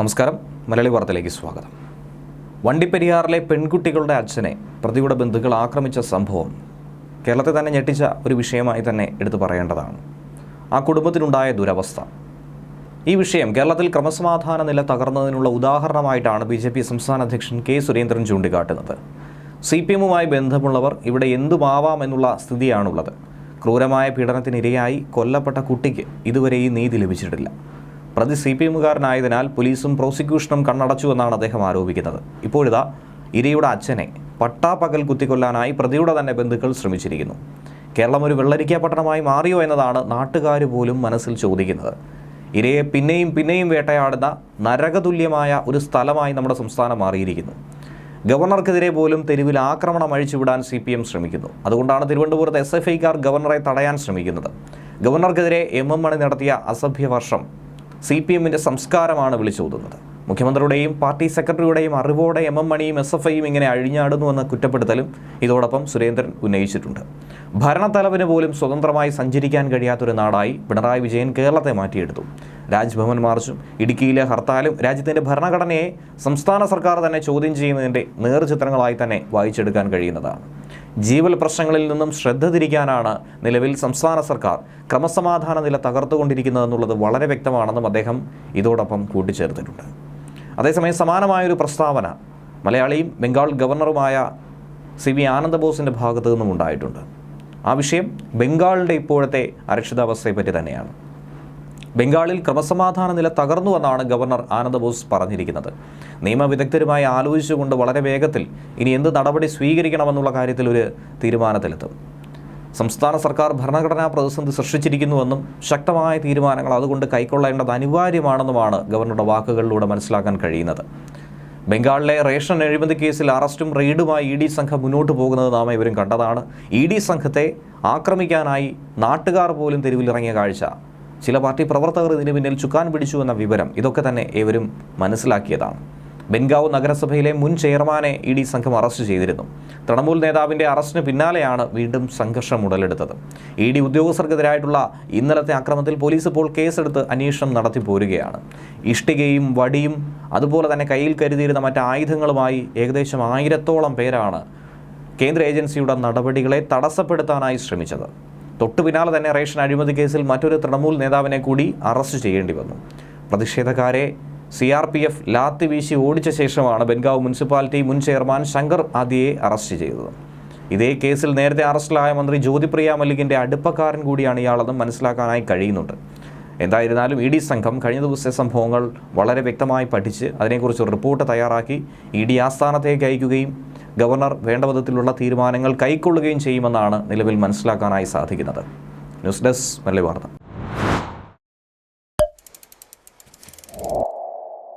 നമസ്കാരം. മലയാളി വാർത്തയിലേക്ക് സ്വാഗതം. വണ്ടിപ്പെരിയാറിലെ പെൺകുട്ടികളുടെ അച്ഛനെ പ്രതിയുടെ ബന്ധുക്കൾ ആക്രമിച്ച സംഭവം കേരളത്തെ തന്നെ ഞെട്ടിച്ച ഒരു വിഷയമായി തന്നെ എടുത്തു പറയേണ്ടതാണ്. ആ കുടുംബത്തിനുണ്ടായ ദുരവസ്ഥ. ഈ വിഷയം കേരളത്തിൽ ക്രമസമാധാന നില തകർന്നതിനുള്ള ഉദാഹരണമായിട്ടാണ് ബി ജെ പി സംസ്ഥാന അധ്യക്ഷൻ കെ സുരേന്ദ്രൻ ചൂണ്ടിക്കാട്ടുന്നത്. സി പി എമ്മുമായി ബന്ധമുള്ളവർ ഇവിടെ എന്തുമാവാം എന്നുള്ള സ്ഥിതിയാണുള്ളത്. ക്രൂരമായ പീഡനത്തിനിരയായി കൊല്ലപ്പെട്ട കുട്ടിക്ക് ഇതുവരെ ഈ നീതി ലഭിച്ചിട്ടില്ല. പ്രതി സി പി എമ്മുകാരനായതിനാൽ പോലീസും പ്രോസിക്യൂഷനും കണ്ണടച്ചു എന്നാണ് അദ്ദേഹം ആരോപിക്കുന്നത്. ഇപ്പോഴിതാ ഇരയുടെ അച്ഛനെ പട്ടാപ്പകൽ കുത്തിക്കൊല്ലാനായി പ്രതിയുടെ തന്നെ ബന്ധുക്കൾ ശ്രമിച്ചിരിക്കുന്നു. കേരളം ഒരു വെള്ളരിക്ക പട്ടണമായി മാറിയോ എന്നതാണ് നാട്ടുകാർ പോലും മനസ്സിൽ ചോദിക്കുന്നത്. ഇരയെ പിന്നെയും പിന്നെയും വേട്ടയാടുന്ന നരകതുല്യമായ ഒരു സ്ഥലമായി നമ്മുടെ സംസ്ഥാനം മാറിയിരിക്കുന്നു. ഗവർണർക്കെതിരെ പോലും തെരുവിൽ ആക്രമണം അഴിച്ചുവിടാൻ സി പി എം ശ്രമിക്കുന്നു. അതുകൊണ്ടാണ് തിരുവനന്തപുരത്ത് എസ് എഫ് ഐക്കാർ ഗവർണറെ തടയാൻ ശ്രമിക്കുന്നത്. ഗവർണർക്കെതിരെ എം എം മണി നടത്തിയ അസഭ്യവർഷം സി പി എമ്മിന്റെ സംസ്കാരമാണ് വിളിച്ചോതുന്നത് മുഖ്യമന്ത്രിയുടെയും പാർട്ടി സെക്രട്ടറിയുടെയും അറിവോടെ എം എം മണിയും എസ് എഫ് ഐയും ഇങ്ങനെ അഴിഞ്ഞാടുന്നുവെന്ന കുറ്റപ്പെടുത്തലും ഇതോടൊപ്പം സുരേന്ദ്രൻ ഉന്നയിച്ചിട്ടുണ്ട്. ഭരണത്തലവിന് പോലും സ്വതന്ത്രമായി സഞ്ചരിക്കാൻ കഴിയാത്തൊരു നാടായി പിണറായി വിജയൻ കേരളത്തെ മാറ്റിയെടുത്തു. രാജ്ഭവൻ മാർച്ചും ഇടുക്കിയിലെ ഹർത്താലും രാജ്യത്തിന്റെ ഭരണഘടനയെ സംസ്ഥാന സർക്കാർ തന്നെ ചോദ്യം ചെയ്യുന്നതിന്റെ നേർചിത്രങ്ങളായി തന്നെ വായിച്ചെടുക്കാൻ കഴിയുന്നതാണ്. ജീവൽ പ്രശ്നങ്ങളിൽ നിന്നും ശ്രദ്ധ തിരിക്കാനാണ് നിലവിൽ സംസ്ഥാന സർക്കാർ ക്രമസമാധാന നില തകർത്തുകൊണ്ടിരിക്കുന്നതെന്നുള്ളത് വളരെ വ്യക്തമാണെന്നും അദ്ദേഹം ഇതോടൊപ്പം കൂട്ടിച്ചേർത്തിട്ടുണ്ട്. അതേസമയം സമാനമായൊരു പ്രസ്താവന മലയാളിയും ബംഗാൾ ഗവർണറുമായ സി വി ആനന്ദബോസിന്റെ ഭാഗത്തു നിന്നും ഉണ്ടായിട്ടുണ്ട്. ആ വിഷയം ബംഗാളിന്റെ ഇപ്പോഴത്തെ അരക്ഷിതാവസ്ഥയെപ്പറ്റി തന്നെയാണ്. ബംഗാളിൽ ക്രമസമാധാന നില തകർന്നുവെന്നാണ് ഗവർണർ ആനന്ദബോസ് പറഞ്ഞിരിക്കുന്നത്. നിയമവിദഗ്ധരുമായി ആലോചിച്ചുകൊണ്ട് വളരെ വേഗത്തിൽ ഇനി എന്ത് നടപടി സ്വീകരിക്കണമെന്നുള്ള കാര്യത്തിൽ ഒരു തീരുമാനത്തിലെത്തും. സംസ്ഥാന സർക്കാർ ഭരണഘടനാ പ്രതിസന്ധി സൃഷ്ടിച്ചിരിക്കുന്നുവെന്നും ശക്തമായ തീരുമാനങ്ങൾ അതുകൊണ്ട് കൈക്കൊള്ളേണ്ടത് അനിവാര്യമാണെന്നുമാണ് ഗവർണറുടെ വാക്കുകളിലൂടെ മനസ്സിലാക്കാൻ കഴിയുന്നത്. ബംഗാളിലെ റേഷൻ അഴിമതി കേസിൽ അറസ്റ്റും റെയ്ഡുമായി ഇ ഡി സംഘം മുന്നോട്ട് പോകുന്നത് നാം ഇവരും കണ്ടതാണ്. ഇ ഡി സംഘത്തെ ആക്രമിക്കാനായി നാട്ടുകാർ പോലും തെരുവിലിറങ്ങിയ കാഴ്ച. ചില പാർട്ടി പ്രവർത്തകർ ഇതിന് പിന്നിൽ ചുക്കാൻ പിടിച്ചു എന്ന വിവരം ഇതൊക്കെ തന്നെ ഏവരും മനസ്സിലാക്കിയതാണ്. ബെൻഗാവ് നഗരസഭയിലെ മുൻ ചെയർമാനെ ഇ ഡി സംഘം അറസ്റ്റ് ചെയ്തിരുന്നു. തൃണമൂൽ നേതാവിന്റെ അറസ്റ്റിന് പിന്നാലെയാണ് വീണ്ടും സംഘർഷം ഉടലെടുത്തത്. ഇ ഡി ഉദ്യോഗസ്ഥർക്കെതിരായിട്ടുള്ള ഇന്നലത്തെ അക്രമത്തിൽ പോലീസ് ഇപ്പോൾ കേസെടുത്ത് അന്വേഷണം നടത്തി പോരുകയാണ്. ഇഷ്ടികയും വടിയും അതുപോലെ തന്നെ കയ്യിൽ കരുതിയിരുന്ന മറ്റ് ആയുധങ്ങളുമായി ഏകദേശം ആയിരത്തോളം പേരാണ് കേന്ദ്ര ഏജൻസിയുടെ നടപടികളെ തടസ്സപ്പെടുത്താനായി ശ്രമിച്ചത്. തൊട്ടു പിന്നാലെ തന്നെ റേഷൻ അഴിമതി കേസിൽ മറ്റൊരു തൃണമൂൽ നേതാവിനെ കൂടി അറസ്റ്റ് ചെയ്യേണ്ടി വന്നു. പ്രതിഷേധക്കാരെ C R P F lathi വീശി ഓടിച്ച ശേഷമാണ് ബെൻഗാവ് മുനിസിപ്പാലിറ്റി മുൻ ചെയർമാൻ ശങ്കർ ആദിയെ അറസ്റ്റ് ചെയ്തത്. ഇതേ കേസിൽ നേരത്തെ അറസ്റ്റിലായ മന്ത്രി ജ്യോതിപ്രിയ മല്ലികിന്റെ അടുപ്പക്കാരൻ കൂടിയാണ് ഇയാളെന്നും മനസ്സിലാക്കാനായി കഴിയുന്നുണ്ട്. എന്തായിരുന്നാലും ഇ ഡി സംഘം കഴിഞ്ഞ ദിവസത്തെ സംഭവങ്ങൾ വളരെ വ്യക്തമായി പഠിച്ച് അതിനെക്കുറിച്ച് റിപ്പോർട്ട് തയ്യാറാക്കി ഇ ഡി ആസ്ഥാനത്തേക്ക് അയക്കുകയും ഗവർണർ വേണ്ട വിധത്തിലുള്ള തീരുമാനങ്ങൾ കൈക്കൊള്ളുകയും ചെയ്യുമെന്നാണ് നിലവിൽ മനസ്സിലാക്കാനായി സാധിക്കുന്നത്. ന്യൂസ് ഡെസ്ക് മല്ലി വാർത്ത.